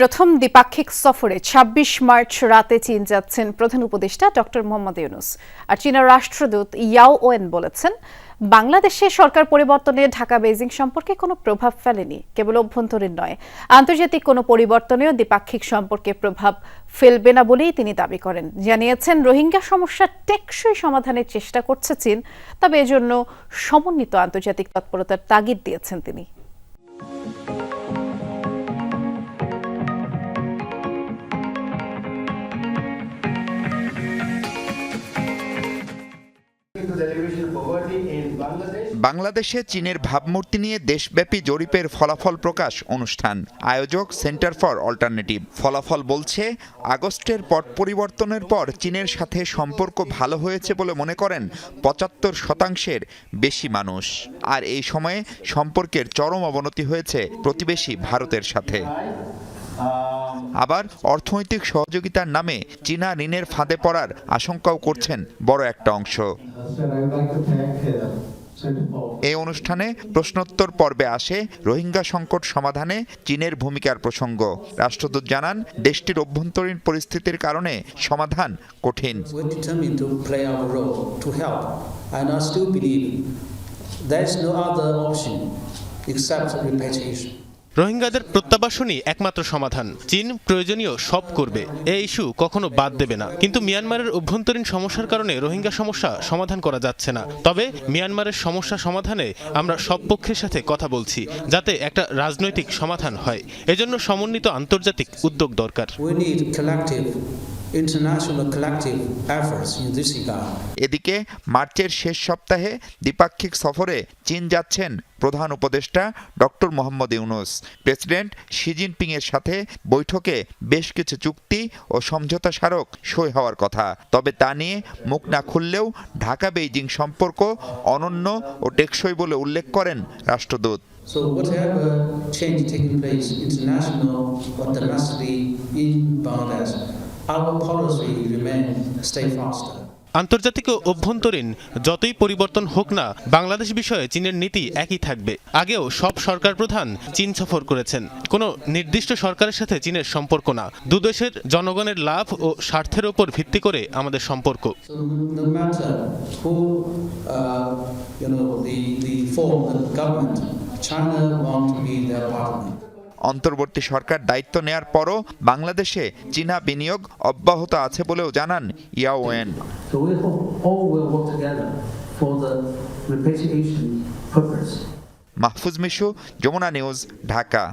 প্রথম দ্বিপাক্ষিক সফরে ২৬ মার্চ রাতে চীন যাচ্ছেন প্রধান উপদেষ্টা ডক্টর মোহাম্মদ ইউনুস। আর চীনের রাষ্ট্রদূত ইয়াও ওয়েন বলেছেন, বাংলাদেশে সরকার পরিবর্তনে ঢাকা বেইজিং সম্পর্কে কোনো প্রভাব ফেলেনি, কেবল অভ্যন্তরীণ নয়। আন্তর্জাতিক কোনো পরিবর্তনেও দ্বিপাক্ষিক সম্পর্কে প্রভাব ফেলবে না বলেই তিনি দাবি করেন। জানিয়েছেন, রোহিঙ্গা সমস্যার টেকসই সমাধানের চেষ্টা করছে চীন, তবে এজন্য সমন্বিত আন্তর্জাতিক তৎপরতার তাগিদ দিয়েছেন তিনি। বাংলাদেশে চীনের ভাবমূর্তি নিয়ে দেশব্যাপী জরিপের ফলাফল প্রকাশ অনুষ্ঠান। আয়োজক সেন্টার ফর অল্টারনেটিভ। ফলাফল বলছে, আগস্টের পট পরিবর্তনের পর চীনের সাথে সম্পর্ক ভালো হয়েছে বলে মনে করেন পঁচাত্তর শতাংশের বেশি মানুষ। আর এই সময়ে সম্পর্কের চরম অবনতি হয়েছে প্রতিবেশী ভারতের সাথে। আবার অর্থনৈতিক সহযোগিতার নামে চীনা ঋণের ফাঁদে পড়ার আশঙ্কাও করছেন বড় একটা অংশ. এই অনুষ্ঠানে প্রশ্নোত্তর পর্বে আসে রোহিঙ্গা সংকট সমাধানে চীনের ভূমিকার প্রসঙ্গ রাষ্ট্রদূত জানান, দেশটির অভ্যন্তরীণ পরিস্থিতির কারণে সমাধান কঠিন there is no other option except repatriation. রোহিঙ্গাদের প্রত্যাবাসনই একমাত্র সমাধান। চীন প্রয়োজনীয় সব করবে। এই ইস্যু কখনো বাদ দেবে না। কিন্তু মিয়ানমারের অভ্যন্তরীণ সমস্যার কারণে রোহিঙ্গা সমস্যা সমাধান করা যাচ্ছে না। তবে মিয়ানমারের সমস্যা সমাধানে আমরা সব পক্ষের সাথে কথা বলছি, যাতে একটা রাজনৈতিক সমাধান হয়। এজন্য সমন্বিত আন্তর্জাতিক উদ্যোগ দরকার। International collective efforts in this regard. এদিকে মার্চের শেষ সপ্তাহে দ্বিপাক্ষিক সফরে চীন যাচ্ছেন প্রধান উপদেষ্টা doctor Mohammad Yunus. President Xi Jinping এর সাথে বৈঠকে বেশ কিছু চুক্তি ও সমঝোতা স্মারক সই হওয়ার কথা। তবে তা নিয়ে মুখ না খুললেও ঢাকা বেইজিং সম্পর্ক অনন্য ও টেকসই বলে উল্লেখ করেন রাষ্ট্রদূত। So whatever change taking place international or domestically in Bangladesh, আন্তর্জাতিক ও অভ্যন্তরীণ যতই পরিবর্তন হোক না বাংলাদেশ বিষয়ে চীনের নীতি একই থাকবে। আগেও সব সরকার প্রধান চীন সফর করেছেন। কোনো নির্দিষ্ট সরকারের সাথে চীনের সম্পর্ক না। দুদেশের জনগণের লাভ ও স্বার্থের ওপর ভিত্তি করে আমাদের সম্পর্ক। Uh, China want to be their partner. অন্তর্বর্তী সরকার দায়িত্ব নেয়ার পরও বাংলাদেশে চীনা বিনিয়োগ অব্যাহত আছে বলেও জানান Yao Wen. Mahfuz Mishu Jamuna news Dhaka